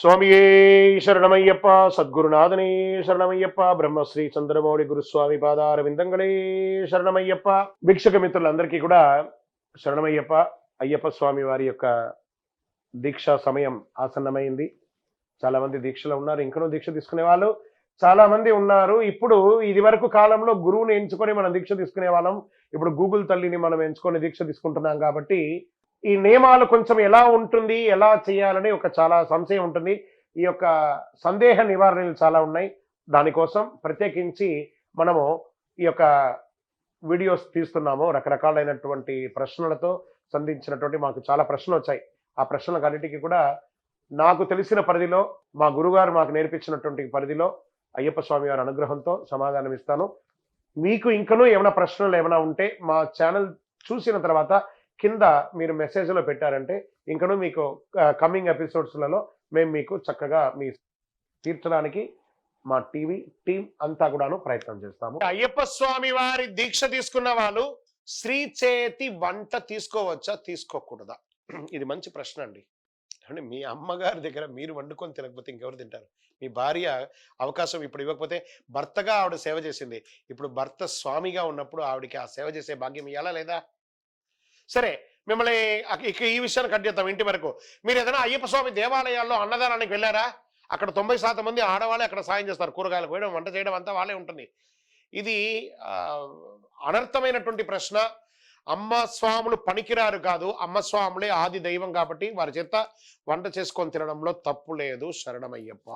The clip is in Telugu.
స్వామియే శరణమయ్యప్ప సద్గురునాథనే శరణమయ్యప్ప బ్రహ్మశ్రీ చంద్రమౌళి గురుస్వామి పాదార విందంగళే శరణమయ్యప్ప. వీక్షక మిత్రులందరికీ కూడా శరణమయ్యప్ప అయ్యప్ప స్వామి వారి యొక్క దీక్షా సమయం ఆసన్నమైంది. చాలామంది దీక్షలో ఉన్నారు ఇంకనూ దీక్ష తీసుకునే వాళ్ళు చాలామంది ఉన్నారు. ఇప్పుడు ఇది వరకు కాలంలో గురువుని ఎంచుకొని మనం దీక్ష తీసుకునే వాళ్ళం. ఇప్పుడు గూగుల్ తల్లిని మనం ఎంచుకొని దీక్ష తీసుకుంటున్నాం కాబట్టి ఈ నియమాలు కొంచెం ఎలా ఉంటుంది ఎలా చేయాలని ఒక చాలా సంశయం ఉంటుంది. ఈ యొక్క సందేహ నివారణలు చాలా ఉన్నాయి. దానికోసం ప్రత్యేకించి మనము ఈ యొక్క వీడియోస్ తీస్తున్నాము రకరకాలైనటువంటి ప్రశ్నలతో సంధించినటువంటి మాకు చాలా ప్రశ్నలు వచ్చాయి. ఆ ప్రశ్నలకు అన్నిటికీ కూడా నాకు తెలిసిన పరిధిలో మా గురుగారు మాకు నేర్పించినటువంటి పరిధిలో అయ్యప్ప స్వామి వారి అనుగ్రహంతో సమాధానం ఇస్తాను. మీకు ఇంకనూ ఏమైనా ప్రశ్నలు ఏమైనా ఉంటే మా ఛానల్ చూసిన తర్వాత కింద మీరు మెసేజ్లో పెట్టారంటే ఇంకను మీకు కమింగ్ ఎపిసోడ్స్లలో మేము మీకు చక్కగా మీ తీర్చడానికి మా టీవీ టీం అంతా కూడాను ప్రయత్నం చేస్తాము. అయ్యప్ప స్వామి వారి దీక్ష తీసుకున్న వాళ్ళు శ్రీ చేతి వంట తీసుకోవచ్చా తీసుకోకూడదా? ఇది మంచి ప్రశ్న అండి. అంటే మీ అమ్మగారి దగ్గర మీరు వండుకొని తినకపోతే ఇంకెవరు తింటారు? మీ భార్య అవకాశం ఇప్పుడు ఇవ్వకపోతే భర్తగా ఆవిడ సేవ చేసింది. ఇప్పుడు భర్త స్వామిగా ఉన్నప్పుడు ఆవిడకి ఆ సేవ చేసే భాగ్యం ఇవ్వాలా లేదా? సరే మిమ్మల్ని ఈ విషయాన్ని కట్ చేద్దాం ఇంటి వరకు మీరు ఏదైనా అయ్యప్ప స్వామి దేవాలయాల్లో అన్నదానానికి వెళ్ళారా? అక్కడ తొంభై శాతం మంది ఆడవాళ్ళే అక్కడ సాయం చేస్తారు. కూరగాయలు కోయడం వంట చేయడం అంతా వాళ్ళే ఉంటుంది. ఇది అనర్థమైనటువంటి ప్రశ్న. అమ్మ స్వాములు పనికిరారు కాదు. అమ్మ స్వాములే ఆది దైవం కాబట్టి వారి చేత వంట చేసుకొని తినడంలో తప్పు లేదు. శరణమయ్యప్ప.